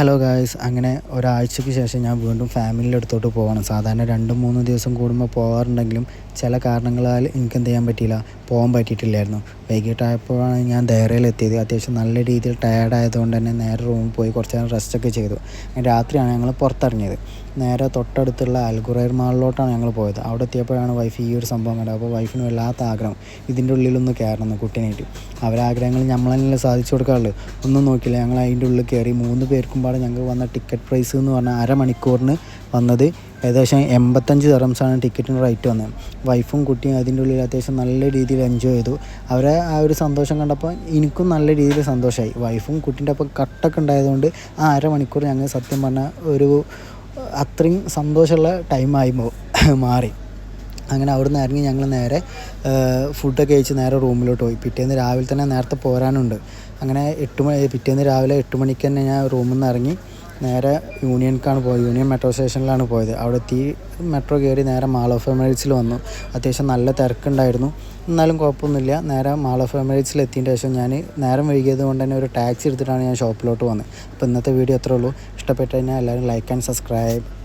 Hello guys അങ്ങനെ ഒരാഴ്ചയ്ക്ക് ശേഷം ഞാൻ വീണ്ടും ഫാമിലിയുടെ അടുത്തോട്ട് പോകണം സാധാരണ രണ്ടും മൂന്നും ദിവസം കൂടുമ്പോൾ പോകാറുണ്ടെങ്കിലും ചില കാരണങ്ങളാൽ എനിക്ക് എന്ത് ചെയ്യാൻ പറ്റിയില്ല? പോകാൻ പറ്റിയിട്ടില്ലായിരുന്നു. വൈകിട്ടായപ്പോഴാണ് ഞാൻ ധൈര്യയിലെത്തിയത്. അത്യാവശ്യം നല്ല രീതിയിൽ ടയേർഡ് ആയതുകൊണ്ട് തന്നെ നേരെ റൂമിൽ പോയി കുറച്ച് നേരം റെസ്റ്റൊക്കെ ചെയ്തു. രാത്രിയാണ് ഞങ്ങൾ പുറത്തിറങ്ങിയത്. നേരെ തൊട്ടടുത്തുള്ള അൽഗുറൈർ മാളിലോട്ടാണ് ഞങ്ങൾ പോയത്. അവിടെ എത്തിയപ്പോഴാണ് വൈഫ് ഈ ഒരു സംഭവം കണ്ടത്. അപ്പോൾ വൈഫിന് വല്ലാത്ത ആഗ്രഹം. ഇതിന്റെ ഉള്ളിലൊന്ന് കയറണം കുട്ടീനായിട്ട് അവരാഗ്രഹങ്ങൾ നമ്മൾ നമ്മളെന്നെ സാധിച്ചു കൊടുക്കാറുള്ളൂ. ഒന്നും നോക്കില്ല ഞങ്ങൾ അതിന്റെ ഉള്ളിൽ കയറി മൂന്ന് പേർക്കും പാടെ ഞങ്ങൾക്ക് വന്ന ടിക്കറ്റ് പ്രൈസ് എന്ന് പറഞ്ഞാൽ അരമണിക്കൂറിന് വന്നത് ഏകദേശം എൺപത്തഞ്ച് തെറംസാണ് ടിക്കറ്റിന് റേറ്റ് വന്നത് വൈഫും കുട്ടിയും അതിന്റെ ഉള്ളിൽ അത്യാവശ്യം നല്ല രീതിയിൽ എൻജോയ് ചെയ്തു. അവരെ ആ ഒരു സന്തോഷം കണ്ടപ്പോൾ എനിക്കും നല്ല രീതിയിൽ സന്തോഷമായി വൈഫും കുട്ടീന്റെ ഒപ്പം കട്ടൊക്കെ ഉണ്ടായതുകൊണ്ട് ആ അരമണിക്കൂർ ഞങ്ങൾ സത്യം പറഞ്ഞ ഒരു അത്രയും സന്തോഷമുള്ള ടൈമായി മാറി. അങ്ങനെ അവിടുന്ന് ഇറങ്ങി ഞങ്ങൾ നേരെ ഫുഡൊക്കെ കഴിച്ച് നേരെ റൂമിലോട്ട് പോയി. പിറ്റേന്ന് രാവിലെ തന്നെ നേരത്തെ പോരാനുണ്ട്. അങ്ങനെ എട്ട് മണി പിറ്റേന്ന് രാവിലെ എട്ട് മണിക്ക് തന്നെ ഞാൻ റൂമിൽ നിന്ന് ഇറങ്ങി. നേരെ യൂണിയൻക്കാണ് പോയത്. യൂണിയൻ മെട്രോ സ്റ്റേഷനിലാണ് പോയത്. അവിടെ എത്തി മെട്രോ കയറി നേരെ മാൾ ഓഫ് എമിറേറ്റ്സിൽ വന്നു. അത്യാവശ്യം നല്ല തിരക്കുണ്ടായിരുന്നു. എന്നാലും കുഴപ്പമൊന്നുമില്ല. നേരെ മാൾ ഓഫ് എമിറേറ്റ്സിൽ എത്തിയതിന്റെ ശേഷം ഞാൻ നേരം വൈകിയത് കൊണ്ട് തന്നെ ഒരു ടാക്സി എടുത്തിട്ടാണ് ഞാൻ ഷോപ്പിലോട്ട് വന്നത്. അപ്പോൾ ഇന്നത്തെ വീഡിയോ അത്രേ ഉള്ളൂ. ഇഷ്ടപ്പെട്ട് കഴിഞ്ഞാൽ എല്ലാവരും ലൈക്ക് ആൻഡ് സബ്സ്ക്രൈബ്